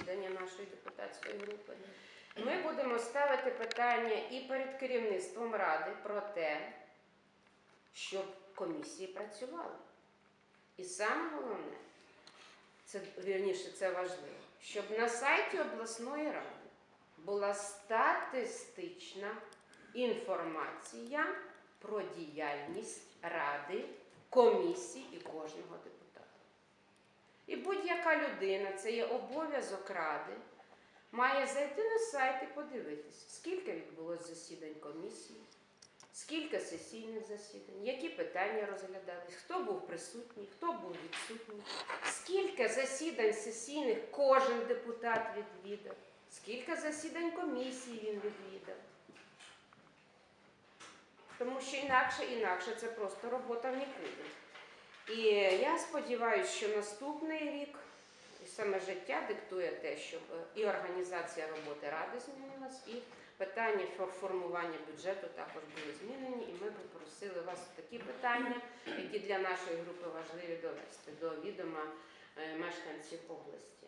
засідання нашої депутатської групи. Ми будемо ставити питання і перед керівництвом ради про те, щоб комісії працювали. І саме головне, це вірніше, це важливо, щоб на сайті обласної ради була статистична інформація про діяльність ради, комісій і кожного депутата. І будь-яка людина, це є обов'язок ради, має зайти на сайт і подивитися, скільки відбулось засідань комісії, скільки сесійних засідань, які питання розглядались, хто був присутній, хто був відсутній, скільки засідань сесійних кожен депутат відвідав, скільки засідань комісії він відвідав. Тому що інакше, інакше це просто робота в нікуди. І я сподіваюся, що наступний рік саме життя диктує те, щоб е, і організація роботи ради змінилась, і питання фор- формування бюджету також були змінені. І ми попросили просили вас такі питання, які для нашої групи важливі довести до відома е, мешканців області.